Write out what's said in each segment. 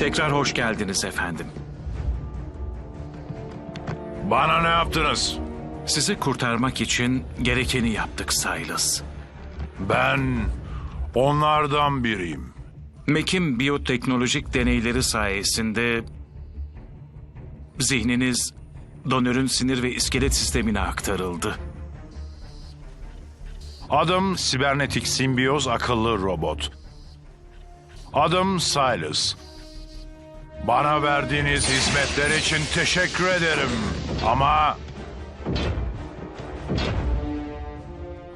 Tekrar hoş geldiniz efendim. Bana ne yaptınız? Sizi kurtarmak için gerekeni yaptık Silas. Ben onlardan biriyim. Mac'in biyoteknolojik deneyleri sayesinde zihniniz donörün sinir ve iskelet sistemine aktarıldı. Adım sibernetik simbiyoz akıllı robot. Adım Silas. Bana verdiğiniz hizmetler için teşekkür ederim. Ama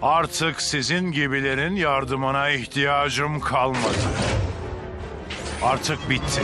artık sizin gibilerin yardımına ihtiyacım kalmadı. Artık bitti.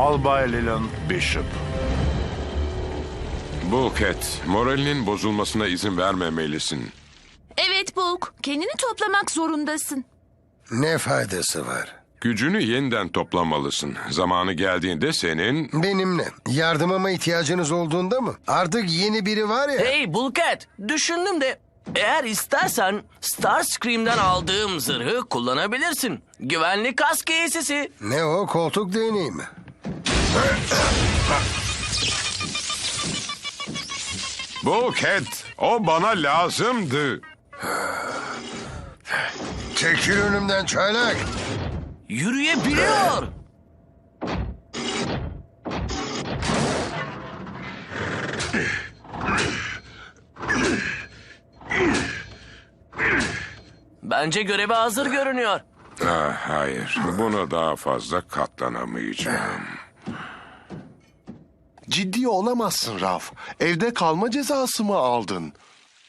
Albay Leland Bishop. Bulkhead, moralinin bozulmasına izin vermemelisin. Evet Bulk, kendini toplamak zorundasın. Ne faydası var? Gücünü yeniden toplamalısın. Zamanı geldiğinde senin... Benimle. Yardımıma ihtiyacınız olduğunda mı? Artık yeni biri var ya. Hey Bulkhead, düşündüm de eğer istersen Starscream'den aldığım zırhı kullanabilirsin. Güvenlik kask giysisi. Ne o koltuk değneği mi? Bulkhead, o bana lazımdı. Çekil önümden çaylak. Yürüyebiliyor. Bence göreve hazır görünüyor. Ah, hayır, buna daha fazla katlanamayacağım. Ciddi olamazsın Raf. Evde kalma cezası mı aldın?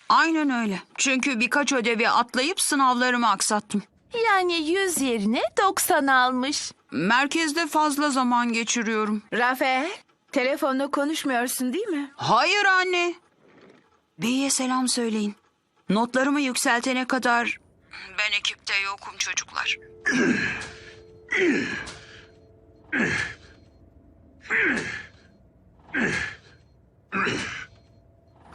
Aynen öyle. Çünkü birkaç ödevi atlayıp sınavlarımı aksattım. Yani 100 yerine 90 almış. Merkezde fazla zaman geçiriyorum. Rafael, telefonla konuşmuyorsun değil mi? Hayır anne. Bey'e selam söyleyin. Notlarımı yükseltene kadar ben ekipte yokum çocuklar.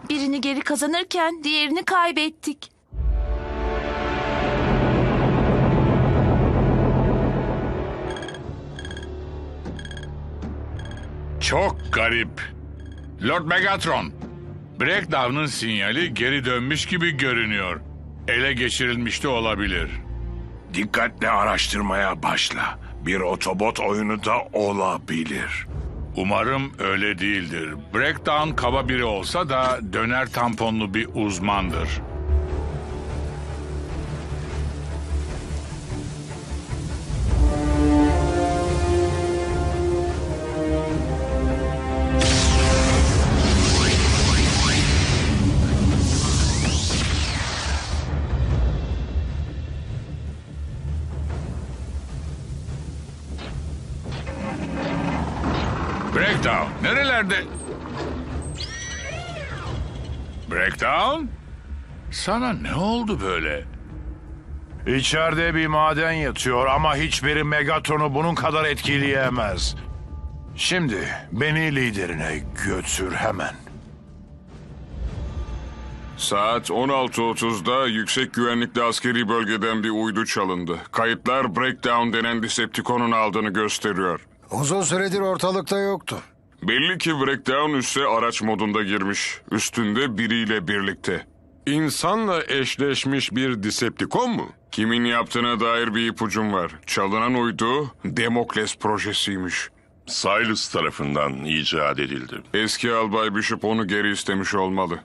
Birini geri kazanırken diğerini kaybettik. Çok garip. Lord Megatron, Breakdown'un sinyali geri dönmüş gibi görünüyor. Ele geçirilmiş de olabilir. Dikkatle araştırmaya başla. Bir otobot oyunu da olabilir. Umarım öyle değildir. Breakdown kaba biri olsa da döner tamponlu bir uzmandır. Breakdown nerelerde? Breakdown? Sana ne oldu böyle? İçeride bir maden yatıyor ama hiçbiri Megatron'u bunun kadar etkileyemez. Şimdi beni liderine götür hemen. Saat 16.30'da yüksek güvenlikli askeri bölgeden bir uydu çalındı. Kayıtlar Breakdown denen Decepticon'un aldığını gösteriyor. Uzun süredir ortalıkta yoktu. Belli ki Breakdown üsse araç modunda girmiş. Üstünde biriyle birlikte. İnsanla eşleşmiş bir Decepticon mu? Kimin yaptığına dair bir ipucum var. Çalınan uydu Demokles projesiymiş. Silas tarafından icat edildi. Eski albay Bishop onu geri istemiş olmalı.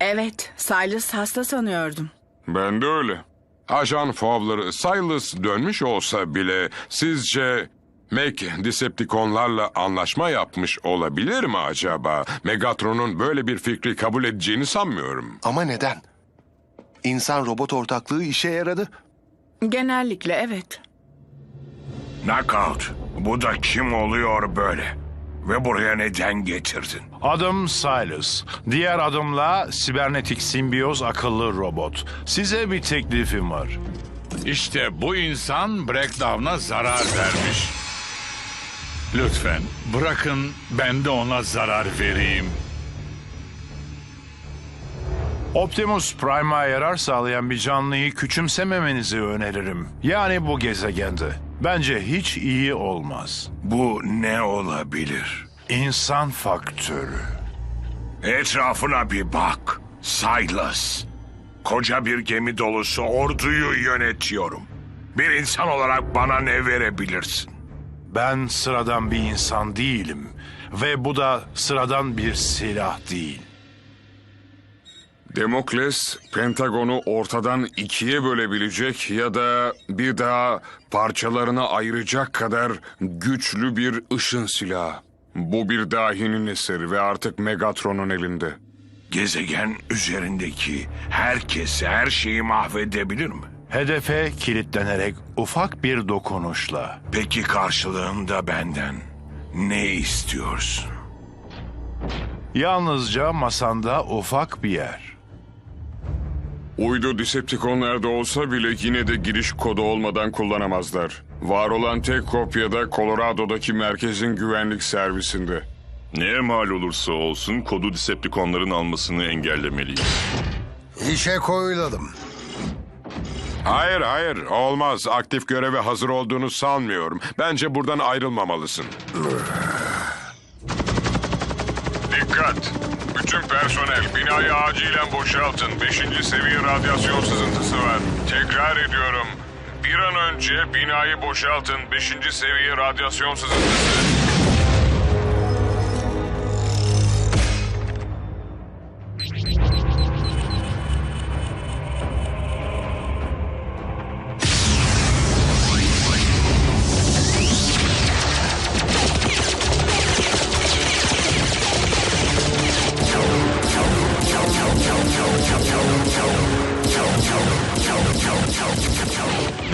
Evet, Silas hasta sanıyordum. Ben de öyle. Ajan Fowler, Silas dönmüş olsa bile sizce Mac Decepticonlarla anlaşma yapmış olabilir mi acaba? Megatron'un böyle bir fikri kabul edeceğini sanmıyorum. Ama neden? İnsan robot ortaklığı işe yaradı. Genellikle evet. Knockout. Bu da kim oluyor böyle? Ve buraya neden getirdin? Adım Silas. Diğer adımla sibernetik simbiyoz akıllı robot. Size bir teklifim var. İşte bu insan Breakdown'a zarar vermiş. Lütfen bırakın ben de ona zarar vereyim. Optimus Prime'a yarar sağlayan bir canlıyı küçümsememenizi öneririm. Yani bu gezegende. Bence hiç iyi olmaz. Bu ne olabilir? İnsan faktörü. Etrafına bir bak. Silas. Koca bir gemi dolusu orduyu yönetiyorum. Bir insan olarak bana ne verebilirsin? Ben sıradan bir insan değilim. Ve bu da sıradan bir silah değil. Demokles, Pentagon'u ortadan ikiye bölebilecek ya da bir daha parçalarına ayıracak kadar güçlü bir ışın silahı. Bu bir dahinin eseri ve artık Megatron'un elinde. Gezegen üzerindeki herkesi her şeyi mahvedebilir mi? Hedefe kilitlenerek ufak bir dokunuşla. Peki karşılığında benden ne istiyorsun? Yalnızca masanda ufak bir yer. Uydu Decepticonlarda olsa bile yine de giriş kodu olmadan kullanamazlar. Var olan tek kopya da Colorado'daki merkezin güvenlik servisinde. Neye mal olursa olsun kodu Decepticonların almasını engellemeliyiz. İşe koyuladım. Hayır hayır olmaz. Aktif göreve hazır olduğunu sanmıyorum. Bence buradan ayrılmamalısın. Dikkat! Bütün personel binayı acilen boşaltın. Beşinci seviye radyasyon sızıntısı var. Tekrar ediyorum. Bir an önce binayı boşaltın. Beşinci seviye radyasyon sızıntısı.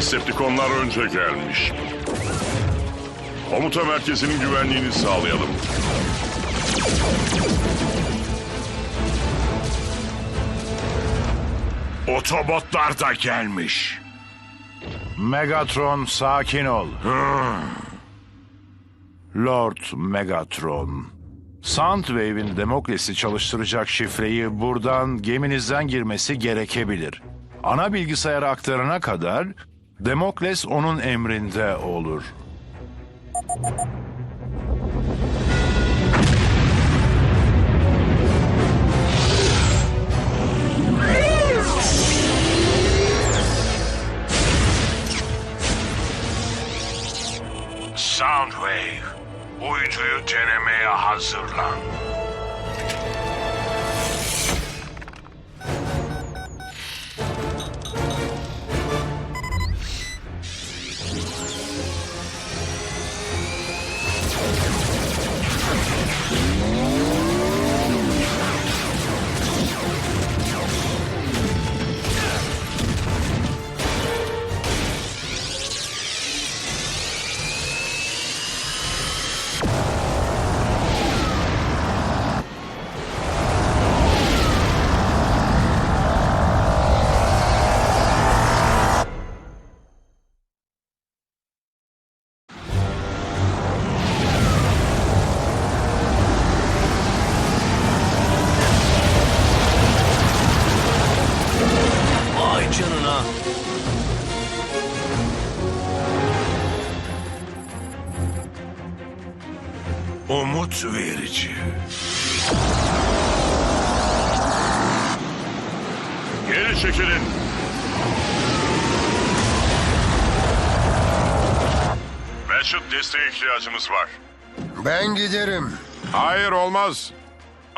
Decepticonlar önce gelmiş. Komuta merkezinin güvenliğini sağlayalım. Otobotlar da gelmiş. Megatron sakin ol. Lord Megatron. Soundwave'in Demokles'i çalıştıracak şifreyi buradan geminizden girmesi gerekebilir. Ana bilgisayara aktarana kadar Demokles onun emrinde olur. Umut verici. Geri çekilin. Mesut desteğe ihtiyacımız var. Ben giderim. Hayır olmaz.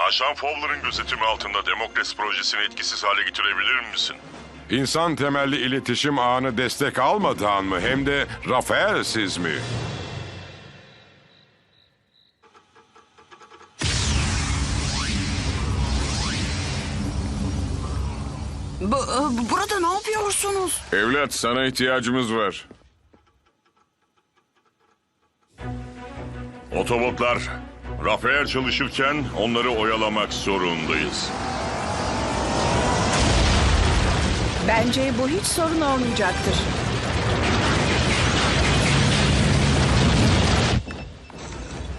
Ajan Fowler'ın gözetimi altında Demokrasi projesini etkisiz hale getirebilir misin? İnsan temelli iletişim ağını destek almadan mı hem de Rafael siz mi? Bu, e, burada ne yapıyorsunuz? Evlat sana ihtiyacımız var. Otobotlar, Rafael çalışırken onları oyalamak zorundayız. Bence bu hiç sorun olmayacaktır.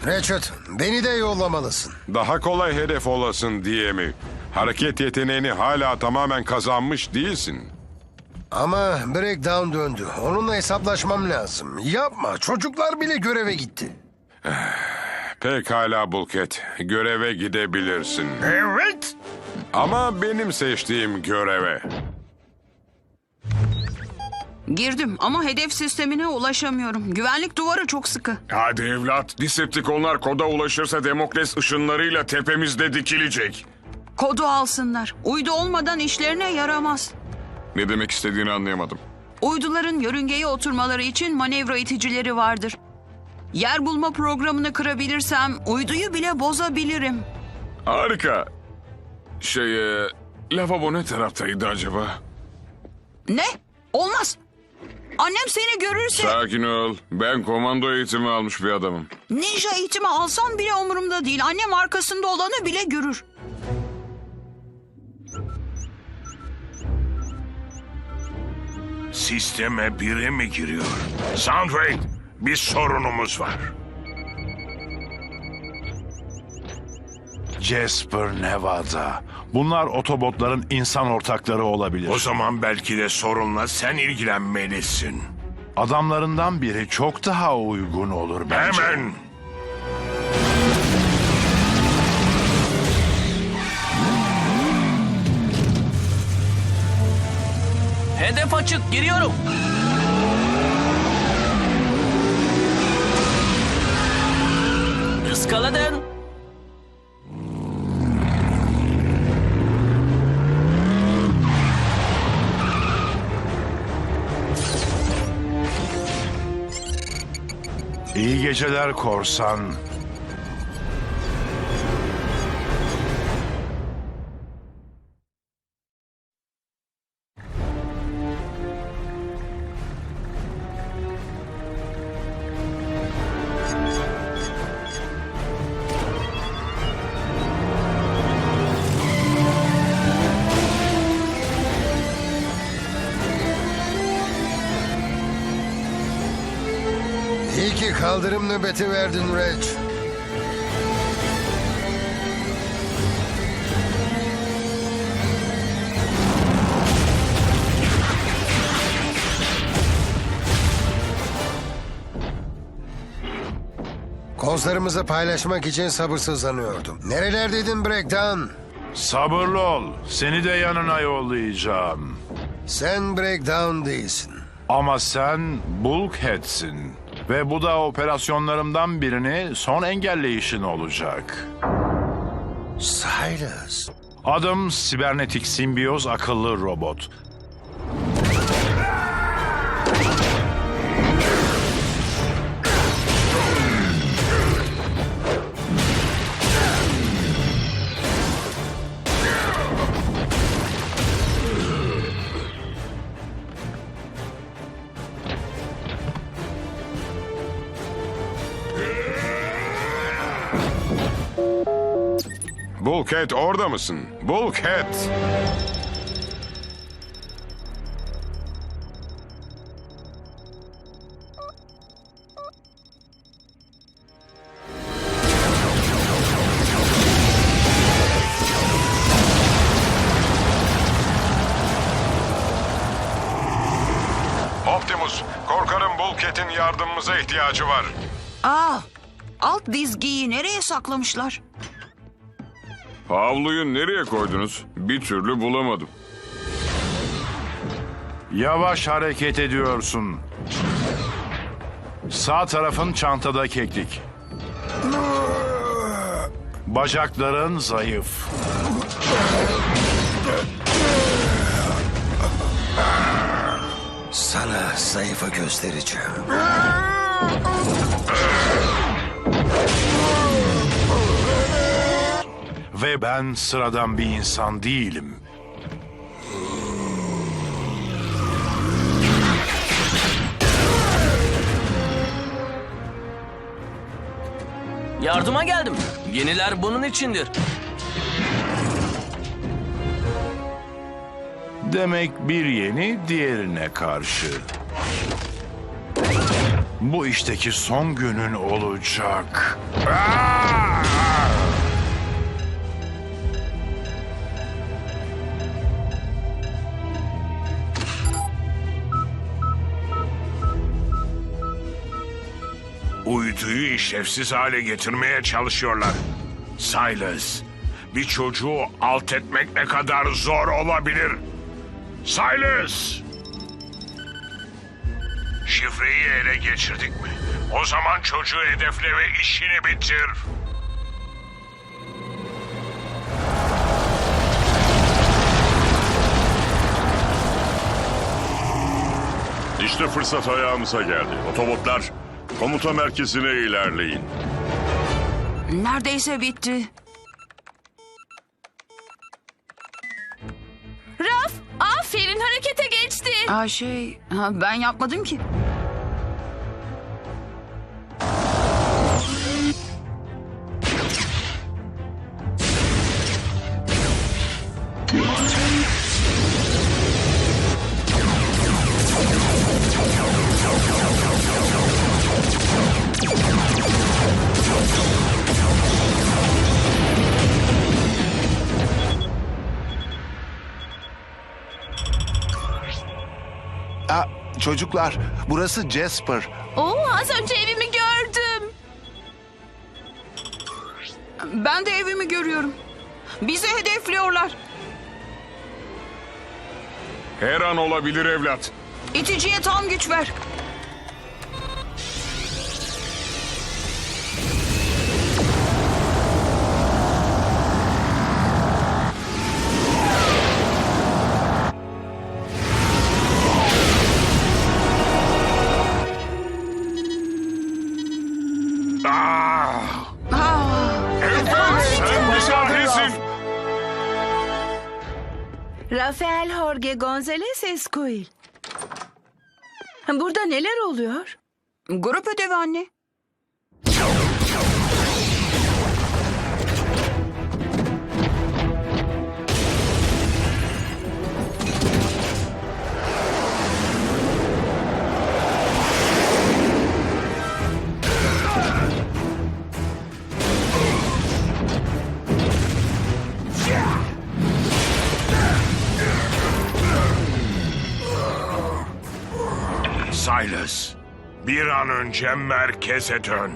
Ratchet, beni de yollamalısın. Daha kolay hedef olasın diye mi? Hareket yeteneğini hala tamamen kazanmış değilsin. Ama Breakdown döndü. Onunla hesaplaşmam lazım. Yapma. Çocuklar bile göreve gitti. Pekala Bulket, göreve gidebilirsin. Evet. Ama benim seçtiğim göreve. Girdim ama hedef sistemine ulaşamıyorum. Güvenlik duvarı çok sıkı. Hadi evlat. Decepticonlar koda ulaşırsa Demokles ışınlarıyla tepemizde dikilecek. Kodu alsınlar. Uydu olmadan işlerine yaramaz. Ne demek istediğini anlayamadım. Uyduların yörüngeye oturmaları için manevra iticileri vardır. Yer bulma programını kırabilirsem uyduyu bile bozabilirim. Harika. Şey, e, lavabo ne taraftaydı acaba? Ne? Olmaz. Annem seni görürse Sakin ol. Ben komando eğitimi almış bir adamım. ninja eğitimi alsam bile umurumda değil. Annem arkasında olanı bile görür. Sisteme biri mi giriyor? Soundwave, bir sorunumuz var. Jasper, Nevada. Bunlar otobotların insan ortakları olabilir. O zaman belki de sorunla sen ilgilenmelisin. Adamlarından biri çok daha uygun olur bence. Hemen. Hedef açık, giriyorum. Iskaladın. İyi geceler korsan. Nöbeti verdin Reg. Kozlarımızı paylaşmak için sabırsızlanıyordum. Nerelerdeydin Breakdown? Sabırlı ol. Seni de yanına yollayacağım. Sen Breakdown değilsin. Ama sen Bulkhead'sin. Ve bu da operasyonlarımdan birini son engelleyişin olacak. Silas. Adım Sibernetik Simbiyoz Akıllı Robot. Bulkhead orada mısın? Bulkhead! Optimus, korkarım Bulkhead'in yardımımıza ihtiyacı var. Aa, alt dizgiyi nereye saklamışlar? Havluyu nereye koydunuz? Bir türlü bulamadım. Yavaş hareket ediyorsun. Sağ tarafın çantada keklik. Bacakların zayıf. Sana zayıfı göstereceğim. Ve ben sıradan bir insan değilim. Yardıma geldim. Yeniler bunun içindir. Demek bir yeni diğerine karşı. Bu işteki son günün olacak. Aa! Uyduyu işlevsiz hale getirmeye çalışıyorlar. Silas, bir çocuğu alt etmek ne kadar zor olabilir? Silas! Şifreyi ele geçirdik mi? O zaman çocuğu hedefle ve işini bitir. İşte fırsat ayağımıza geldi. Otobotlar komuta merkezine ilerleyin. Neredeyse bitti. Raf, aferin harekete geçtin. Aa şey, ha, ben yapmadım ki. Çocuklar, burası Jasper. Oo, az önce evimi gördüm. Ben de evimi görüyorum. Bizi hedefliyorlar. Her an olabilir evlat. İticiye tam güç ver. Jorge González Escoil. Burada neler oluyor? grup ödevi anne. Silas, bir an önce merkeze dön.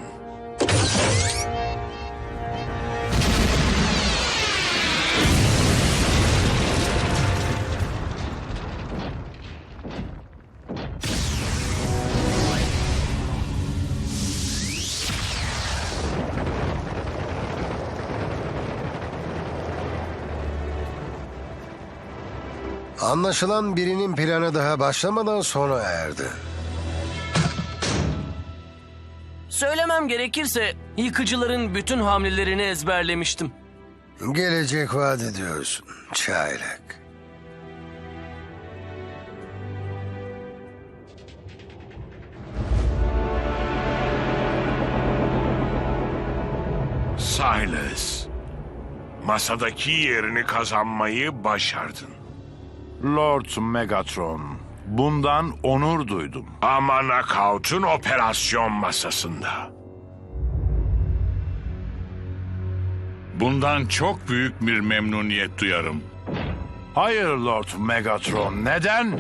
Anlaşılan birinin planı daha başlamadan sona erdi. Söylemem gerekirse yıkıcıların bütün hamlelerini ezberlemiştim. Gelecek vaat ediyorsun çaylak. Silas, masadaki yerini kazanmayı başardın. Lord Megatron, bundan onur duydum. Ama Knockout'un operasyon masasında. Bundan çok büyük bir memnuniyet duyarım. Hayır Lord Megatron, neden?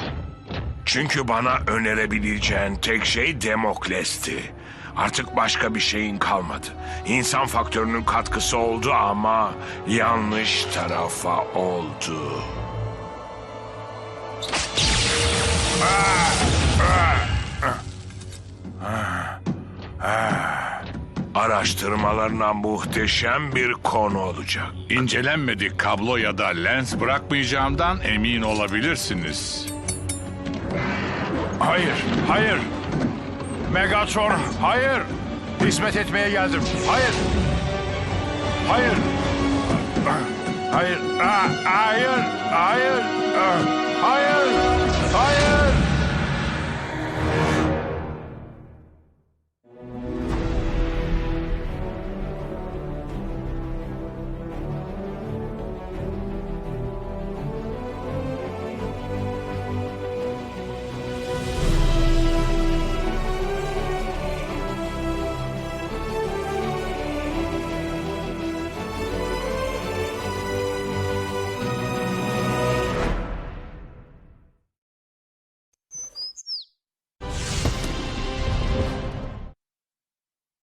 Çünkü bana önerebileceğin tek şey Demokles'ti. Artık başka bir şeyin kalmadı. İnsan faktörünün katkısı oldu ama yanlış tarafa oldu. Araştırmalarına muhteşem bir konu olacak. İncelenmedik kablo ya da lens bırakmayacağımdan emin olabilirsiniz. Hayır, hayır. Megatron, hayır. Hizmet etmeye geldim. Hayır. Hayır. Hayır. Aa, hayır. Hayır.